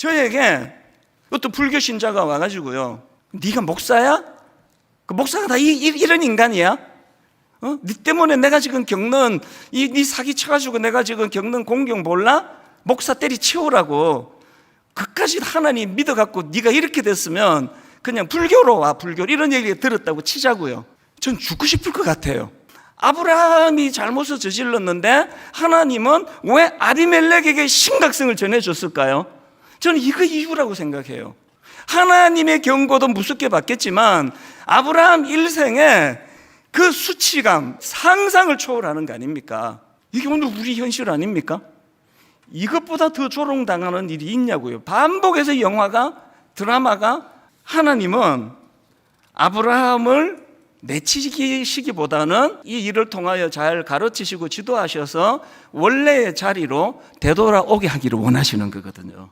저에게 어떤 불교 신자가 와가지고요. 네가 목사야? 그 목사가 다 이, 이, 런 인간이야? 어? 네 때문에 내가 지금 겪는 이 네 사기 쳐가지고 내가 지금 겪는 공경 몰라? 목사 때리 치우라고 그까지 하나님 믿어갖고 네가 이렇게 됐으면 그냥 불교로 와 불교 이런 얘기 들었다고 치자고요. 전 죽고 싶을 것 같아요. 아브라함이 잘못을 저질렀는데 하나님은 왜 아비멜렉에게 심각성을 전해줬을까요? 저는 이거 이유라고 생각해요. 하나님의 경고도 무섭게 받겠지만 아브라함 일생에 그 수치감, 상상을 초월하는 거 아닙니까? 이게 오늘 우리 현실 아닙니까? 이것보다 더 조롱당하는 일이 있냐고요. 반복해서 영화가, 드라마가 하나님은 아브라함을 내치시기보다는 이 일을 통하여 잘 가르치시고 지도하셔서 원래의 자리로 되돌아오게 하기를 원하시는 거거든요.